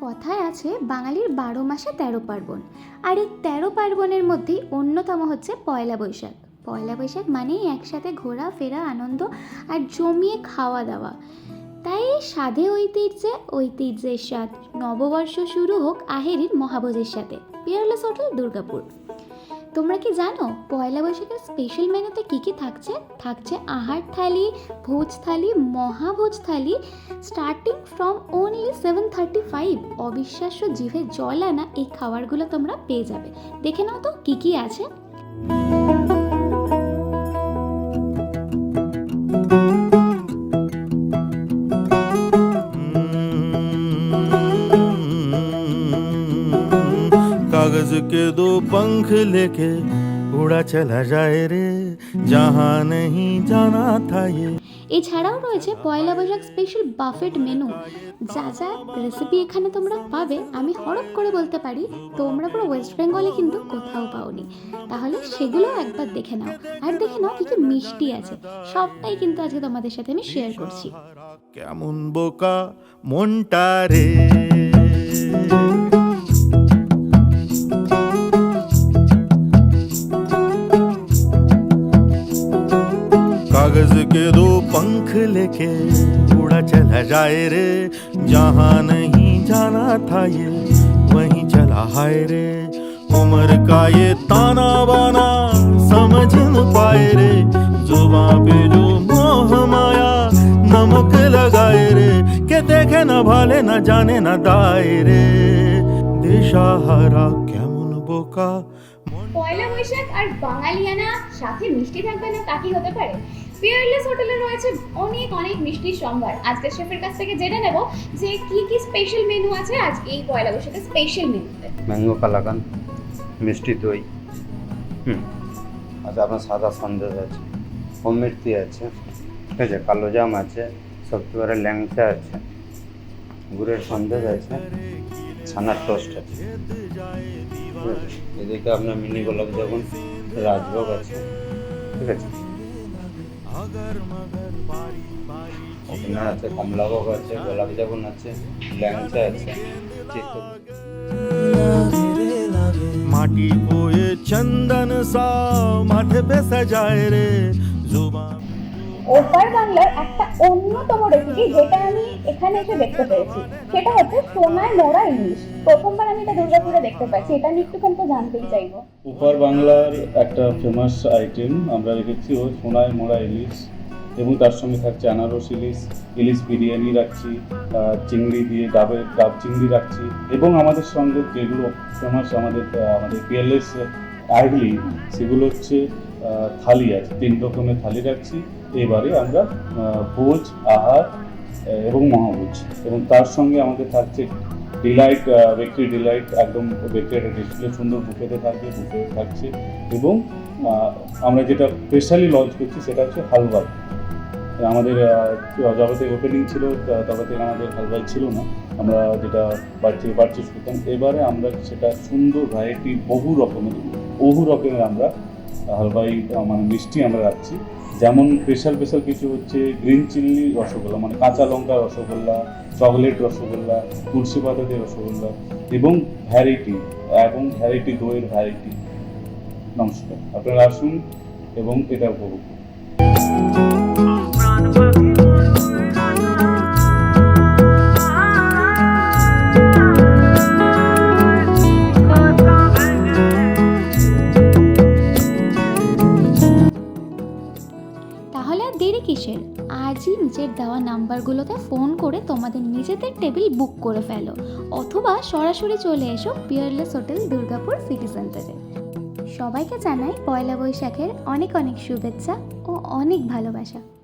কথায় আছে, বাঙালির বারো মাসে তেরো পার্বণ। আর এই তেরো পার্বণের মধ্যেই অন্যতম হচ্ছে পয়লা বৈশাখ। পয়লা বৈশাখ মানেই একসাথে ঘোরা, ফেরা, আনন্দ আর জমিয়ে খাওয়া দাওয়া। তাই সাধে ঐতিহ্যে, ঐতিহ্যের স্বাদ নববর্ষ শুরু হোক আহেরির মহাভোজের সাথে। Peerless hotel, Durgapur. তোমরা কি জানো পয়লা বৈশাখের স্পেশাল মেনুতে কী কী থাকছে? থাকছে আহার থালি, ভোজ thali, মহাভোজ thali starting from only seven thirty five অবিশ্বাস্য জিভে জল আনা এই খাবারগুলো তোমরা পেয়ে যাবে। দেখে নাও তো কী কী আছে। कागज के दो पंख लेके उड़ा चला जाए रे जहाँ नहीं जाना था ये এছাড়াও রয়েছে Poila Baisakh special buffet menu যা যা রেসিপি এখানে তোমরা পাবে আমি হরপ করে বলতে পারি তোমরা পুরো ওয়েস্ট বেঙ্গলে কিন্তু কোথাও পাওনি তাহলে সেগুলো একবার দেখে নাও আর দেখে নাও কী কী মিষ্টি আছে সবটাই কিন্তু আজকে তোমাদের সাথে আমি শেয়ার করছি কেমন বোকা মনটা রে कागज के दो पंख लेके उड़ा चला जाए रे जहाँ नहीं जाना था ये वहीं चला हाय रे उम्र का ये ताना बाना समझ न पाए रे जुबा पे जो मोह माया नमक लगाए रे के देखे न भाले न जाने न दाए रे দিশাহারা কেমন বোকা মন পয়লা বৈশাখ আর বাঙালিয়ানা সাথে মিষ্টি থাকবে না তা কি হতে পারে পিয়ারলেস হোটেলে রয়েছে অনেক অনেক মিষ্টির সম্ভার। আজকে শেফের কাছ থেকে জেনে নেব যে কি কি স্পেশাল মেনু আছে আজকে এই পয়লা বৈশাখের স্পেশাল মেনুতে ম্যাঙ্গো কালাকান মিষ্টি দই, হুম। আচ্ছা আপনার সাদা সন্দেশ আছে অমৃতি আছে ঠিক আছে কালো জাম আছে, সবচেয়ে ল্যাংচা আছে, গুড়ের সন্দেশ আছে, ছানার টোস্ট আছে। এদিকে আপনার মিনি গোলাপ যেমন রাজভোগ আছে, ঠিক আছে? ওখানে আছে কমলাভোগ আছে গোলাপ জামুন আছে ল্যাংচা আছে মাটি কোয়ে চন্দন সা মাঠ পে সজায় রে জুবান ওপার বাংলার একটা অন্যতম রেসিপি যেটা আমি এখানে এসে দেখতে পেয়েছি। সেটা হচ্ছে সোনায় মোড়া ইলিশ। প্রথমবার আমি এটা দুর্গাপুরে দেখতে পাচ্ছি। এটা নিয়ে একটুখানি তো জানতেই চাইব। উপার বাংলার একটা ফেমাস আইটেম আমরা রেখেছি ও সোনায় মোড়া ইলিশ এবং তার সঙ্গে থাকছে আনারস ইলিশ ইলিশ বিরিয়ানি রাখছি চিংড়ি দিয়ে ডাবের, ডাব চিংড়ি রাখছি এবং আমাদের সঙ্গে যেগুলো ফেমাস আমাদের আমাদের পিএলএস আইডলি সেগুলো হচ্ছে থালি আছে। তিন রকমের থালি রাখছি। এবারে আমরা ভোজ, আহার এবং মহাভোজ। এবং তার সঙ্গে আমাদের থাকছে ডিলাইট বেকারি ডিলাইট, একদম বেকারি একটা ডিসপ্লে সুন্দর বুফেতে থাকবে বুফে থাকছে। এবং আমরা যেটা স্পেশালি লঞ্চ করছি সেটা হচ্ছে হালুয়া আমাদের যবে থেকে ওপেনিং ছিল, তবে থেকে আমাদের হালুয়াই ছিল না। আমরা যেটা বাড়ি থেকে পারচেস করতাম। এবারে আমরা সেটা সুন্দর ভ্যারাইটি বহু রকমের বহু রকমের আমরা হালুয়াই মানে মিষ্টি আমরা রাখছি। যেমন স্পেশাল স্পেশাল কিছু হচ্ছে গ্রিন চিলি রসগোল্লা মানে কাঁচা লঙ্কা রসগোল্লা, চকলেট রসগোল্লা, তুলসী পাতা দিয়ে রসগোল্লা এবং ভ্যারাইটি এবং ভ্যারাইটি দইয়ের ভ্যারাইটি। নমস্কার, আপনারা আসুন এবং এটা উপভোগ করুন। তাহলে আর দেরি কিসের? আজই নিজের দেওয়া নাম্বারগুলোতে ফোন করে তোমাদের নিজেদের টেবিল বুক করে ফেলো। অথবা সরাসরি চলে এসো পিয়ারলেস হোটেল দুর্গাপুর সিটি সেন্টারে সবাইকে জানাই পয়লা বৈশাখের অনেক অনেক শুভেচ্ছা ও অনেক ভালোবাসা।